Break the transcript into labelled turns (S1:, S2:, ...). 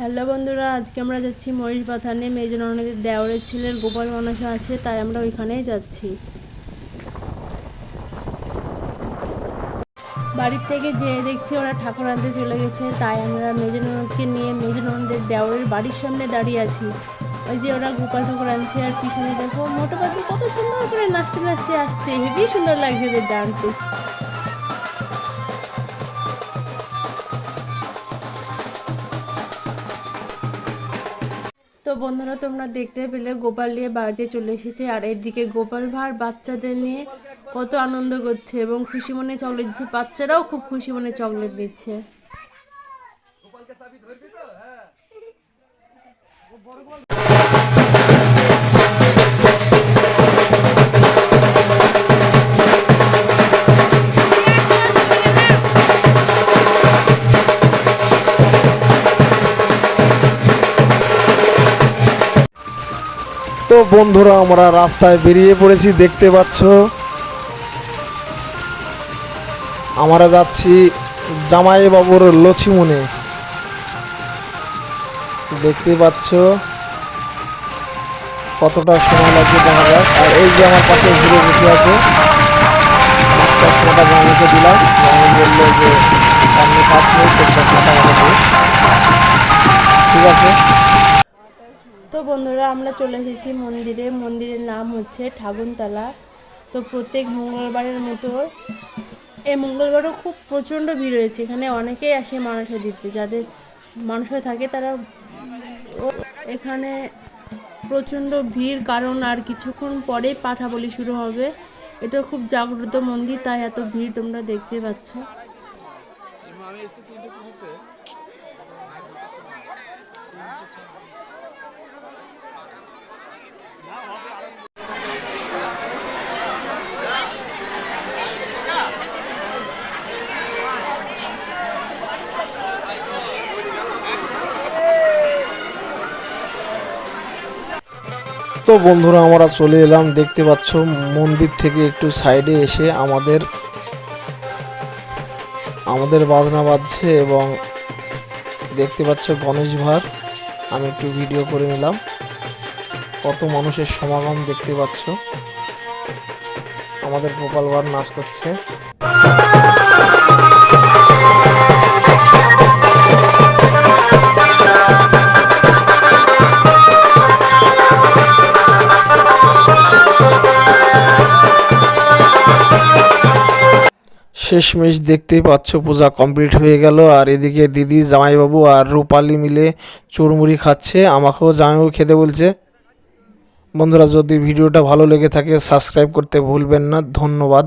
S1: Hello বন্ধুরা, আজকে আমরা যাচ্ছি মহিষ পাথানে মেজন নদীর দেওরের ছেলের গোপাল মনসা আছে, তাই আমরা ওইখানেই যাচ্ছি। বাড়ির থেকে যেয়ে দেখছি ওরা ঠাকুর আনতে চলে গেছে, তাই আমরা মেজন ননদকে নিয়ে মেজন ননদের দেওরের বাড়ির সামনে দাঁড়িয়ে আছি। ওই যে ওরা গোপাল ঠাকুর আনছে, আর পিছনে দেখো মোটো কত সুন্দর করে নাচতে নাচতে আসছে, হেবি সুন্দর লাগছে ওদের ডান্সে। তো বন্ধুরা, তোমরা দেখতে পেলে গোপাল নিয়ে বাড়িতে চলে এসেছে। আর এদিকে গোপাল ভাঁড় বাচ্চাদের নিয়ে কত আনন্দ করছে এবং খুশি মনে চকলেট দিচ্ছে। বাচ্চারাও খুব খুশি মনে চকলেট দিচ্ছে
S2: তো? বন্ধুরা, আমরা রাস্তায় বেরিয়ে পড়েছি, দেখতে পাচ্ছ। আমরা যাচ্ছি জামাই বাবুর লছিমনে দেখতে পাচ্ছ কতটা সময় লাগছে দেখা যাক। আর এই যে আমার পাশে ঘুরে বসে আছে চশমাটা জামাইকে দিলাম। বলল যে, সামনে চশমাটা ঠিক আছে।
S1: বন্ধুরা, আমরা চলে এসেছি মন্দিরে। মন্দিরের নাম হচ্ছে ঠাকুরতলা। তো প্রত্যেক মঙ্গলবারের মতো এই মঙ্গলবারও খুব প্রচণ্ড ভিড় হয়েছে। এখানে অনেকেই আসে মানুষ দিতে যাদের মানুষ থাকে তারা এখানে প্রচণ্ড ভিড়। কারণ আর কিছুক্ষণ পরেই পাঠা বলি শুরু হবে। এটা খুব জাগ্রত মন্দির, তাই এত ভিড় তোমরা দেখতে পাচ্ছ।
S2: তো বন্ধুরা আমরা চলে এলাম। দেখতে পাচ্ছ মন্দির থেকে একটু সাইডে এসে আমাদের আমাদের বাজনা বাজছে এবং দেখতে পাচ্ছ গণেশ ভার আমি একটু ভিডিও করে নিলাম। কত মানুষের সমাগম দেখতে পাচ্ছ। আমাদের গোপাল ভার নাচ করছে। শেষমেশ দেখতেই পাচ্ছ, পূজা কমপ্লিট হয়ে গেল। আর এদিকে দিদি, জামাইবাবু আর রূপালি মিলে চুরমুড়ি খাচ্ছে। আমাকেও জামাইবাবু খেতে বলছে। বন্ধুরা, যদি ভিডিওটা ভালো লেগে থাকে সাবস্ক্রাইব করতে ভুলবেন না। ধন্যবাদ।